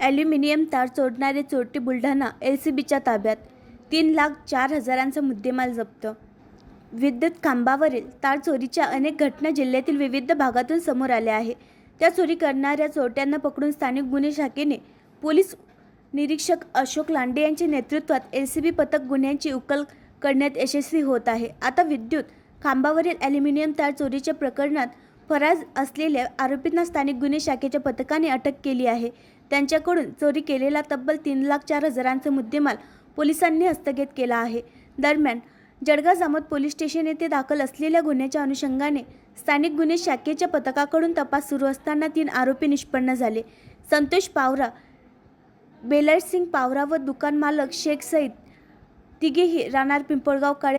Aluminium तार चोरणारे चोरटे बुलढाणा एल सी बीच्या ताब्यात. तीन लाख चार हजारांचा मुद्देमाल जप्त. विद्युत खांबावरील तार चोरीच्या अनेक घटना जिल्ह्यातील विविध भागातून समोर आल्या आहे. त्या चोरी करणाऱ्या चोरट्यांना पकडून स्थानिक गुन्हे शाखेने पोलीस निरीक्षक अशोक लांडे यांच्या नेतृत्वात एल सी बी पथक गुन्ह्यांची उकल करण्यात यशस्वी होत आहे. आता विद्युत खांबावरील ॲल्युमिनियम तार चोरीच्या प्रकरणात फरार असलेल्या आरोपींना स्थानिक गुन्हे शाखेच्या पथकाने अटक केली आहे. त्यांच्याकडून चोरी केलेला तब्बल तीन लाख चार हजारांचा मुद्देमाल पोलिसांनी हस्तगत केला आहे. दरम्यान जळगाव जामोद पोलीस स्टेशन येथे दाखल असलेल्या गुन्ह्याच्या अनुषंगाने स्थानिक गुन्हे शाखेच्या पथकाकडून तपास सुरू असताना तीन आरोपी निष्पन्न झाले. संतोष पावरा बेलर सिंग पावरा व दुकान मालक शेख सईद तिघेही राहणार पिंपळगाव काळे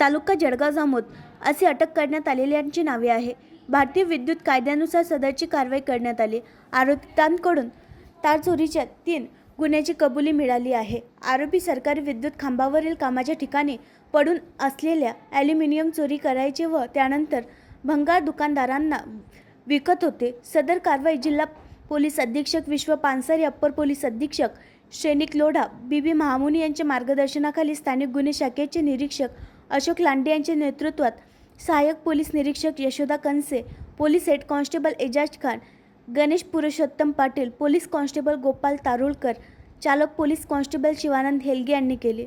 तालुका जळगाव जामोद असे अटक करण्यात आलेल्यांची नावे आहे. भारतीय विद्युत कायद्यानुसार सदरची कारवाई करण्यात आली. आरोपितांकडून तार चोरीच्या तीन गुन्ह्याची कबुली मिळाली आहे. आरोपी सरकारी विद्युत खांबावरील कामाच्या ठिकाणी पडून असलेल्या ॲल्युमिनियम चोरी करायचे व त्यानंतर भंगार दुकानदारांना विकत होते. सदर कारवाई जिल्हा पोलीस अधीक्षक विश्व पानसरे अप्पर पोलीस अधीक्षक श्रेनिक लोढा बी बी महामुनी यांच्या मार्गदर्शनाखाली स्थानिक गुन्हे शाखेचे निरीक्षक अशोक लांडे यांच्या नेतृत्वात सहाय्यक पोलीस निरीक्षक Yashoda Kanse police head constable Ejaz Khan Ganesh Purushottam Patil police constable Gopal Tarulkar चालक पोलीस कॉन्स्टेबल शिवानंद हेलगे यांनी केले.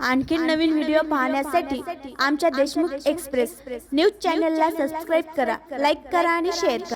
आणखीन नवीन व्हिडिओ पाहण्यासाठी आमच्या देशमुख एक्सप्रेस न्यूज चॅनलला सबस्क्राईब करा लाईक करा आणि शेअर करा.